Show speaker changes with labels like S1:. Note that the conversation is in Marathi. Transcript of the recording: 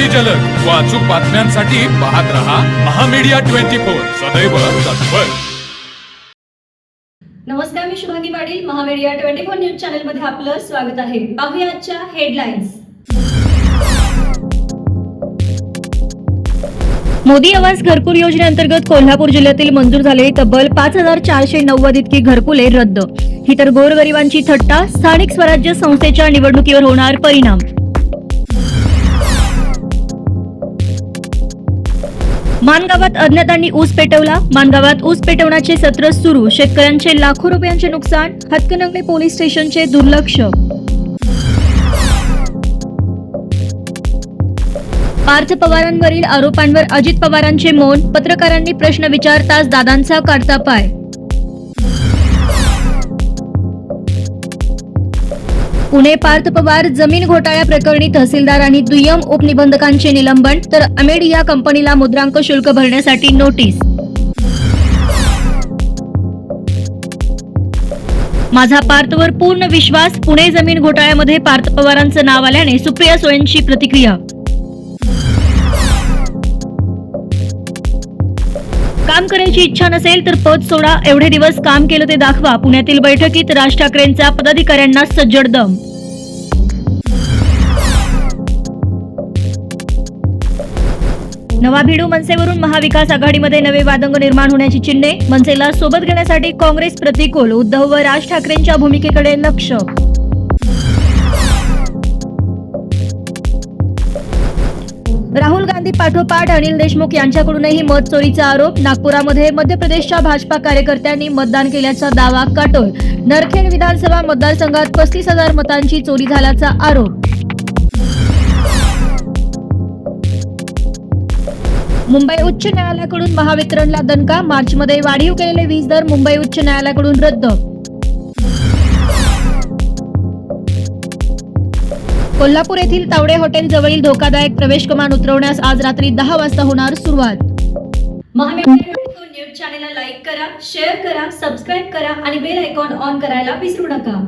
S1: अगदी जलद. व अचूक बातम्यांसाठी पाहत रहा महामीडिया ट्वेंटी फोर. सदैव तत्पर.
S2: नमस्कार मी Shubhangi Patil. Mahamedia twenty four news चॅनलमध्ये आपलं स्वागत आहे. पाहूया आजच्या हेडलाईन्स. मोदी आवास घरकुल योजनेअंतर्गत कोल्हापूर जिल्ह्यातील मंजूर झालेली तब्बल पाच हजार चारशे नव्वद इतकी घरकुले रद्द. ही तर गोरगरिबांची थट्टा स्थानिक स्वराज्य संस्थेच्या निवडणुकीवर होणार परिणाम. मानगावात अज्ञातांनी ऊस पेटवला. मानगावात ऊस पेटवण्याचे सत्र सुरू. शेतकऱ्यांचे लाखो रुपयांचे नुकसान. हातकणंगले पोलीस स्टेशनचे दुर्लक्ष. पार्थ पवारांवरील आरोपांवर अजित पवारांचे मौन. पत्रकारांनी प्रश्न विचारताच दादांचा काढता पाय. पुणे पार्थ पवार जमीन घोटाळ्या प्रकरणी तहसीलदार आणि दुय्यम उपनिबंधकांचे निलंबन तर अमेड या कंपनीला मुद्रांक शुल्क भरण्यासाठी नोटीस. माझा पार्थवर पूर्ण विश्वास पुणे जमीन घोटाळ्यामध्ये पार्थ पवारांचं नाव आल्याने सुप्रिया सुळेंची प्रतिक्रिया. काम करायची इच्छा नसेल तर पद सोडा. एवढे दिवस काम केलं ते दाखवा. पुण्यातील बैठकीत राज ठाकरेंचा पदाधिकाऱ्यांना सज्जड दम. नवा भिडू मनसेवरून महाविकास आघाडीमध्ये नवे वादंग निर्माण होण्याची चिन्हे. मनसेला सोबत घेण्यासाठी काँग्रेस प्रतिकूल. उद्धव व राज ठाकरेंच्या भूमिकेकडे लक्ष. गांधी पाठोपाठ अनिल देशमुख यांच्याकडूनही मत चोरीचा आरोप. नागपुरामध्ये मध्य प्रदेशच्या भाजपा कार्यकर्त्यांनी मतदान केल्याचा दावा काटोल. नरखेड विधानसभा मतदारसंघात पस्तीस हजार मतांची चोरी झाल्याचा आरोप. मुंबई उच्च न्यायालयाकडून महावितरणला दणका. मार्चमध्ये वाढीव केलेले वीज दर मुंबई उच्च न्यायालयाकडून रद्द कोल्हापूर येथील तावडे हॉटेल जवळील धोकादायक प्रवेश कमान उतरवण्यास आज रात्री दहा वाजता होणार सुरुवात. न्यूज चॅनेलला लाईक करा शेअर करा सबस्क्राईब करा आणि बेल आयकॉन ऑन करायला विसरू नका.